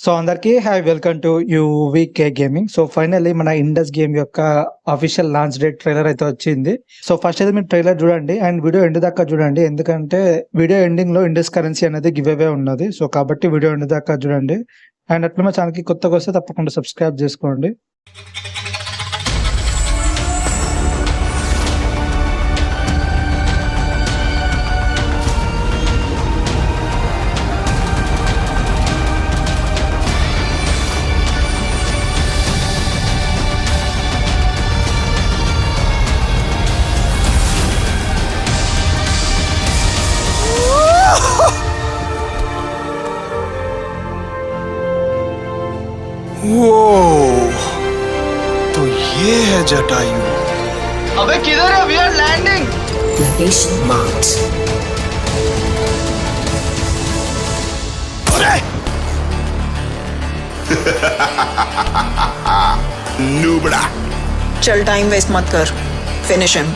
So అందరికీ have welcome to K gaming. So finally మన Indus game యొక్క అఫీషియల్ లాంచ్ డేట్ ట్రైలర్ అయితే వచ్చింది. సో ఫస్ట్ అయితే మీరు ట్రైలర్ చూడండి అండ్ వీడియో ఎండ్ దాకా చూడండి. ఎందుకంటే వీడియో ఎండింగ్లో ఇండస్ కరెన్సీ అనేది గివ్ అవే ఉన్నది. సో కాబట్టి వీడియో ఎండ్ దాకా చూడండి. అండ్ అట్లా మా ఛానల్కి కొత్తగా వస్తే తప్పకుండా సబ్స్క్రైబ్ చేసుకోండి. वो तो ये है जटायु। अबे किधर है? We are landing Location. Marked. अरे! नूबड़ा। चल टाइम वेस्ट मत कर। फिनिश हिम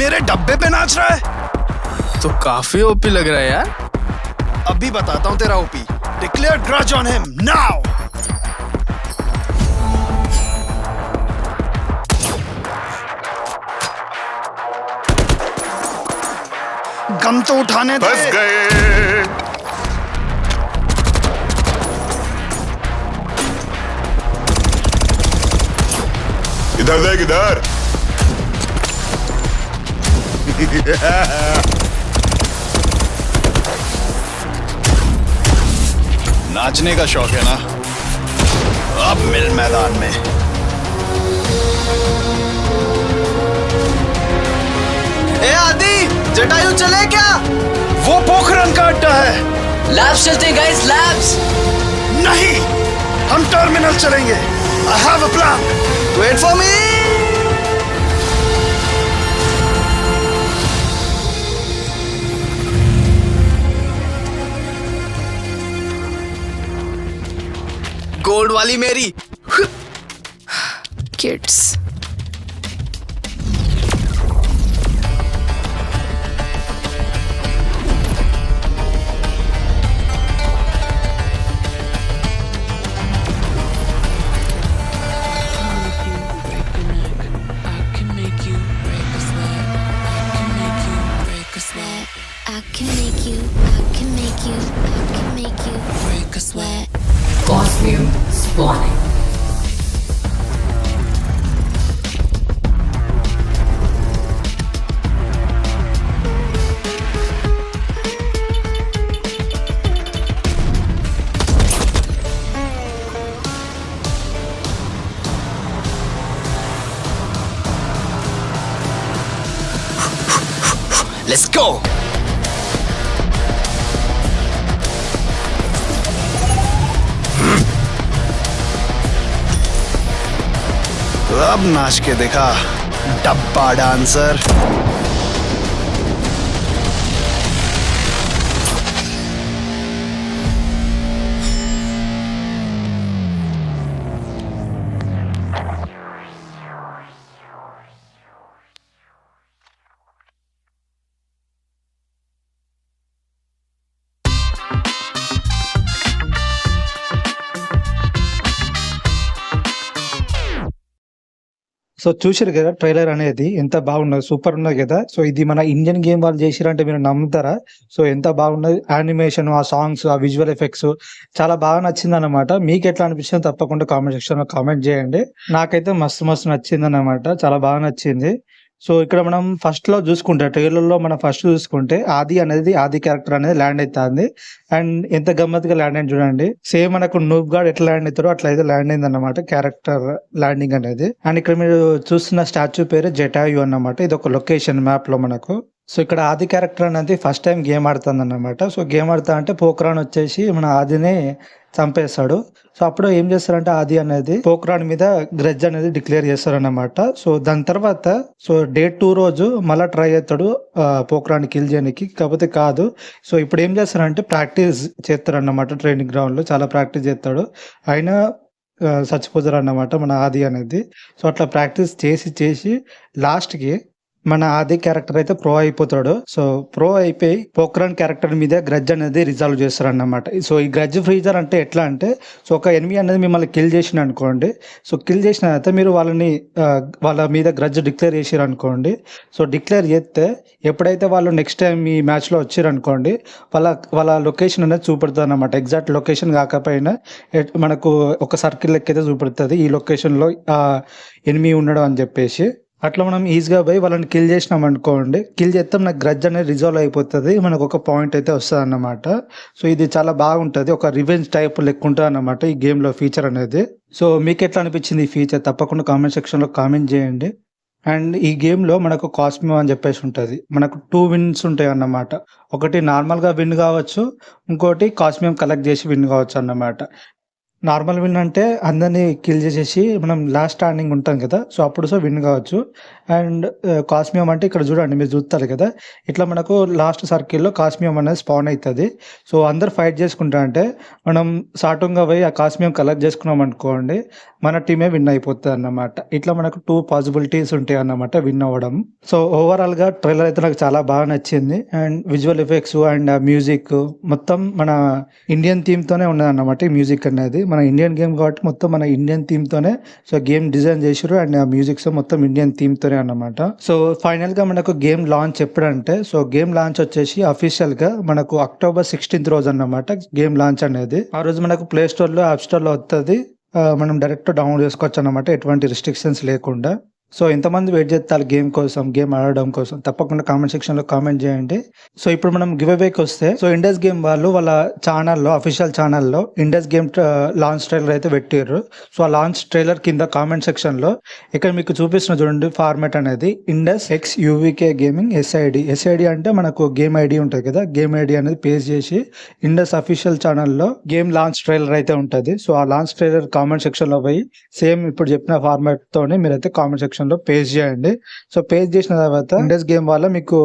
मेरे डब्बे पे नाच रहा है। तो काफ़ी ओपी लग रहा है यार। अभी बताता हूँ तेरा OP. Declare grudge on him now गम तो उठाने दे। फंस गए। इधर देख इधर। नाचने का शौक है ना? अब मिल मैदान में। ए आदि जटायु चले क्या? वो पोखरन का अड्डा है। लैब्स चलते गाइस लैब्स नहीं हम टर्मिनल चलेंगे। I have a plan wait for me gold वाली मेरी kids. to spawning. Let's go! अब नाच के देखा डब्बा डांसर। సో చూసారు కదా ట్రైలర్ అనేది ఎంత బాగున్నది సూపర్ ఉన్నది కదా. సో ఇది మన ఇండియన్ గేమ్ వాళ్ళు చేసిరంటే మీరు నమ్ముతారా? సో ఎంత బాగున్నది యానిమేషన్ ఆ సాంగ్స్ ఆ విజువల్ ఎఫెక్ట్స్ చాలా బాగా నచ్చింది అనమాట మీకు ఎట్లా అనిపించిందో తప్పకుండా కామెంట్ సెక్షన్లో కామెంట్ చేయండి. నాకైతే మస్తు మస్తు నచ్చింది అనమాట చాలా బాగా నచ్చింది. సో ఇక్కడ మనం ఫస్ట్లో చూసుకుంటే ట్రైలర్లో మనం ఫస్ట్ చూసుకుంటే ఆది అనేది ఆది క్యారెక్టర్ అనేది ల్యాండ్ అవుతుంది అండ్ ఎంత గమ్మత్తుగా ల్యాండ్ అయింది చూడండి. సేమ్ మనకు నూబ్ గాడ్ ఎట్లా ల్యాండ్ అవుతారో అట్లా అయితే ల్యాండ్ అయింది అనమాట క్యారెక్టర్ ల్యాండింగ్ అనేది. అండ్ ఇక్కడ మీరు చూస్తున్న స్టాచ్యూ పేరు జటాయు అన్నమాట. ఇది ఒక లొకేషన్ మ్యాప్లో మనకు. సో ఇక్కడ ఆది క్యారెక్టర్ అనేది ఫస్ట్ టైం గేమ్ ఆడుతుందన్నమాట. సో గేమ్ ఆడుతా అంటే పోక్రాన్ వచ్చేసి మన ఆదిని చంపేస్తాడు. సో అప్పుడు ఏం చేస్తారంటే ఆది అనేది పోక్రాన్ మీద గ్రెజ్ అనేది డిక్లేర్ చేస్తారన్నమాట. సో దాని తర్వాత సో డే టూ రోజు మళ్ళా ట్రై చేస్తాడు పోక్రాన్ కిల్ చేయడానికి కాకపోతే కాదు. సో ఇప్పుడు ఏం చేస్తారంటే ప్రాక్టీస్ చేస్తారన్నమాట ట్రైనింగ్ గ్రౌండ్‌లో. చాలా ప్రాక్టీస్ చేస్తాడు. అయినా చచ్చిపోతారు అన్నమాట మన ఆది అనేది. సో అట్లా ప్రాక్టీస్ చేసి చేసి లాస్ట్‌కి మన ఆది క్యారెక్టర్ అయితే ప్రో అయిపోతాడు. సో ప్రో అయిపోయి పోక్రాన్ క్యారెక్టర్ మీద గ్రజ్ అనేది రిజాల్వ్ చేస్తారు అన్నమాట సో ఈ గ్రజ్ ఫ్రీజర్ అంటే ఎట్లా అంటే సో ఒక ఎనిమి అనేది మిమ్మల్ని కిల్ చేసిండనుకోండి. సో కిల్ చేసిన తర్వాత మీరు వాళ్ళని వాళ్ళ మీద గ్రజ్ డిక్లేర్ చేసారు అనుకోండి సో డిక్లేర్ చేస్తే ఎప్పుడైతే వాళ్ళు నెక్స్ట్ టైం ఈ మ్యాచ్‌లో వచ్చిర్రనుకోండి. వాళ్ళ వాళ్ళ లొకేషన్ అనేది చూపెడతదన్నమాట. ఎగ్జాక్ట్ లొకేషన్ కాకపోయినా ఎట్ మనకు ఒక సర్కిల్ లెక్కైతే చూపెడుతుంది ఈ లొకేషన్‌లో ఎనిమి ఉండడం ఉన్నాడు అని చెప్పేసి. అట్లా మనం ఈజీగా పోయి వాళ్ళని కిల్ చేసినాం అనుకోండి కిల్ చేస్తే మనకు గ్రజ్ అనేది రిజాల్వ్ అయిపోతుంది మనకు ఒక పాయింట్ అయితే వస్తుంది అన్నమాట సో ఇది చాలా బాగుంటుంది ఒక రివెంజ్ టైప్ లెక్క అన్నమాట ఈ గేమ్‌లో ఫీచర్ అనేది. సో మీకు ఎట్లా అనిపించింది ఈ ఫీచర్? తప్పకుండా కామెంట్ సెక్షన్‌లో కామెంట్ చేయండి. అండ్ ఈ గేమ్‌లో మనకు కాస్మియో అని చెప్పేసి ఉంటుంది మనకు టూ విన్స్ ఉంటాయి అన్నమాట ఒకటి నార్మల్‌గా విన్ కావచ్చు. ఇంకోటి కాస్మియం కలెక్ట్ చేసి విన్ కావచ్చు అన్నమాట నార్మల్ విన్ అంటే అందరిని కిల్ చేసేసి మనం లాస్ట్ స్టాండింగ్ ఉంటాం కదా! సో అప్పుడు సో విన్ కావచ్చు. అండ్ కాస్మియం అంటే ఇక్కడ చూడండి మీరు చూస్తారు కదా! ఇట్లా మనకు లాస్ట్ సర్కిల్‌లో కాస్మియం అనేది స్పాన్ అవుతుంది సో అందరు ఫైట్ చేసుకుంటాంటే మనం సాటుంగా పోయి ఆ కాస్మియం కలెక్ట్ చేసుకున్నామనుకోండి. మన టీమే విన్ అయిపోతుంది అన్నమాట ఇట్లా మనకు టూ పాసిబిలిటీస్ ఉంటాయి అన్నమాట విన్ అవ్వడం. సో ఓవరాల్‌గా ట్రైలర్ అయితే నాకు చాలా బాగా నచ్చింది. And visual effects and music మొత్తం మన ఇండియన్ థీమ్‌తోనే ఉన్నదన్నమాట ఈ మ్యూజిక్ అనేది. మన ఇండియన్ గేమ్ కాబట్టి మొత్తం మన ఇండియన్ థీమ్ తోనే uh, సో గేమ్ డిజైన్ చేసారు అండ్ ఆ మ్యూజిక్స్ మొత్తం ఇండియన్ థీమ్‌తోనే అన్నమాట. సో ఫైనల్‌గా మనకు గేమ్ లాంచ్ ఎప్పుడంటే సో గేమ్ లాంచ్ వచ్చేసి అఫీషియల్‌గా మనకు అక్టోబర్ 16థ్ రోజు అన్నమాట గేమ్ లాంచ్ అనేది. ఆ రోజు మనకు ప్లే స్టోర్‌లో, యాప్ స్టోర్‌లో లో వస్తుంది మనం డైరెక్ట్ డౌన్లోడ్ చేసుకోవచ్చు అనమాట ఎటువంటి రిస్ట్రిక్షన్స్ లేకుండా. సో ఎంతమంది వెయిట్ చేస్తారు గేమ్ కోసం, గేమ్ ఆడడం కోసం తప్పకుండా కామెంట్ సెక్షన్‌లో కామెంట్ చేయండి. సో ఇప్పుడు మనం గివ్ అవేకొస్తే సో ఇండస్ గేమ్ వాళ్ళు వాళ్ళ ఛానల్లో అఫీషియల్ ఛానల్లో ఇండస్ గేమ్ లాంచ్ ట్రైలర్ అయితే పెట్టిర్రు. సో ఆ లాంచ్ ట్రైలర్ కింద కామెంట్ సెక్షన్‌లో ఇక్కడ మీకు చూపిస్తున్న చూడండి ఫార్మాట్ అనేది Indus X U V K gaming S I D. S I D అంటే మనకు గేమ్ ఐడి ఉంటుంది కదా! గేమ్ ఐడి అనేది పేజ్ చేసి ఇండస్ అఫీషియల్ ఛానల్లో గేమ్ లాంచ్ ట్రైలర్ అయితే ఉంటుంది సో ఆ లాంచ్ ట్రైలర్ కామెంట్ సెక్షన్‌లో పోయి సేమ్ ఇప్పుడు చెప్పిన ఫార్మాట్‌తోనే మీరైతే కామెంట్ సెక్షన్ సెక్షన్‌లో పేస్ట్ చేయండి. సో పేస్ట్ చేసిన తర్వాత ఇండస్ గేమ్ వల్ల మీకు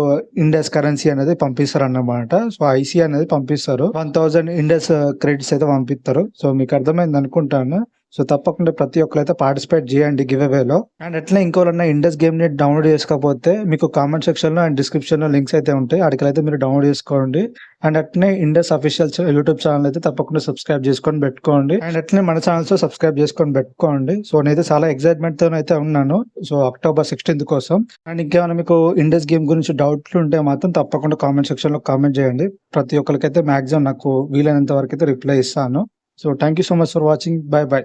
ఇండస్ కరెన్సీ అనేది పంపిస్తారు అన్నమాట సో ఐసీ అనేది పంపిస్తారు. 1000 ఇండస్ క్రెడిట్స్ అయితే పంపిస్తారు సో మీకు అర్థమైంది అనుకుంటాను. సో తప్పకుండా ప్రతి ఒక్కరైతే పార్టిసిపేట్ చేయండి గివ్ అవేలో. అండ్ అట్లనే ఇంకోవాలన్నా ఇండస్ గేమ్‌ని డౌన్లోడ్ చేసుకోకపోతే మీకు కామెంట్ సెక్షన్‌లో అండ్ డిస్క్రిప్షన్‌లో లింక్స్ అయితే ఉంటాయి. అక్కడికైతే మీరు డౌన్లోడ్ చేసుకోండి. అండ్ అట్లనే ఇండస్ అఫీషియల్ యూట్యూబ్ ఛానల్ అయితే తప్పకుండా సబ్స్క్రైబ్ చేసుకొని పెట్టుకోండి. అండ్ అట్లనే మన ఛానల్స్ సబ్స్క్రైబ్ చేసుకొని పెట్టుకోండి. సో నేనైతే చాలా ఎక్సైట్‌మెంట్‌తోనైతే ఉన్నాను. సో అక్టోబర్ 16థ్ కోసం. అండ్ ఇంకేమైనా మీకు ఇండస్ గేమ్ గురించి డౌట్లు ఉంటే మాత్రం తప్పకుండా కామెంట్ సెక్షన్‌లో కామెంట్ చేయండి. ప్రతి ఒక్కరికైతే మాక్సిమం నాకు వీలైనంత వరకు అయితే రిప్లై ఇస్తాను. So thank you so much for watching. Bye bye.